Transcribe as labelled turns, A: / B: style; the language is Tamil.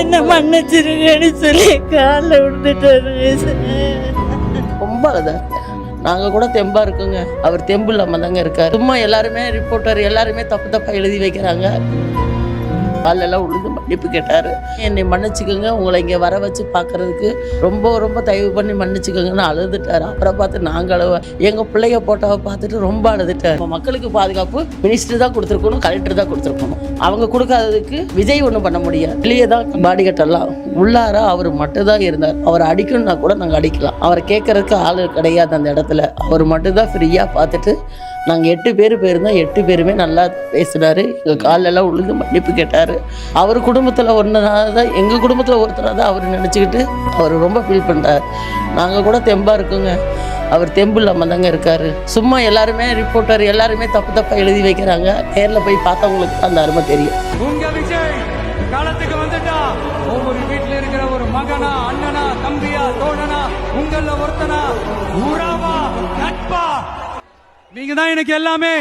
A: என்ன மன்னிச்சிருங்கன்னு சொல்லி காலில் விழுந்துட்டாருங்க
B: ரொம்ப அழுதா நாங்கள் கூட தெம்பாக இருக்குங்க. அவர் தெம்பு இல்லாமல் தாங்க இருக்கார். சும்மா எல்லாருமே ரிப்போர்ட்டர் எல்லாருமே தப்பு தப்பாக எழுதி வைக்கிறாங்க. காலெல்லாம் உழுது மன்னிப்பு கேட்டார். என்னை மன்னிச்சுக்கோங்க உங்களை இங்கே வர வச்சு பார்க்கறதுக்கு ரொம்ப ரொம்ப தயவு பண்ணி மன்னிச்சுக்கோங்கன்னு அழுதுட்டார். அப்புறம் பார்த்து நாங்கள் அழுவ எங்கள் பிள்ளைய போட்டோவை பார்த்துட்டு ரொம்ப அழுதுட்டார். மக்களுக்கு பாதுகாப்பு மினிஸ்டர் தான் கொடுத்துருக்கணும் கலெக்டர் தான் கொடுத்துருக்கணும். அவங்க கொடுக்காததுக்கு விஜய் ஒன்றும் பண்ண முடியாது. வெளியே தான் பாடி கட்டலாம் உள்ளார அவர் மட்டும்தான் இருந்தார். அவர் அடிக்கணும்னா கூட நாங்கள் அடிக்கலாம். அவரை கேட்கறதுக்கு ஆள் கிடையாது அந்த இடத்துல. அவர் மட்டும்தான் ஃப்ரீயாக பார்த்துட்டு நாங்கள் எட்டு பேர் போயிருந்தோம். எட்டு பேருமே நல்லா பேசினார். எங்கள் காலெல்லாம் உழுந்து மன்னிப்பு கேட்டார். அவர் குடும்பத்தில் ஒன்றுனால தான் எங்கள் குடும்பத்தில் ஒருத்தராக தான் அவர் நினச்சிக்கிட்டு அவர் ரொம்ப ஃபீல் பண்ணுறார் நாங்கள் கூட தெம்பாக இருக்கோங்க. அவர் தெம்பு இல்லாமல் தாங்க இருக்கார். சும்மா எல்லாருமே ரிப்போர்ட்டர் எல்லாருமே தப்பு தப்பாக எழுதி வைக்கிறாங்க. நேரில் போய் பார்த்தவங்களுக்கு அந்த அருமை தெரியும்.
C: உங்க வந்துட்டா. ஒவ்வொரு இருக்கிற ஒரு மகனா அண்ணனா தம்பியா தோழனா உங்கள ஒருத்தனா? உறவா? நட்பா? நீங்க தான் எனக்கு எல்லாமே.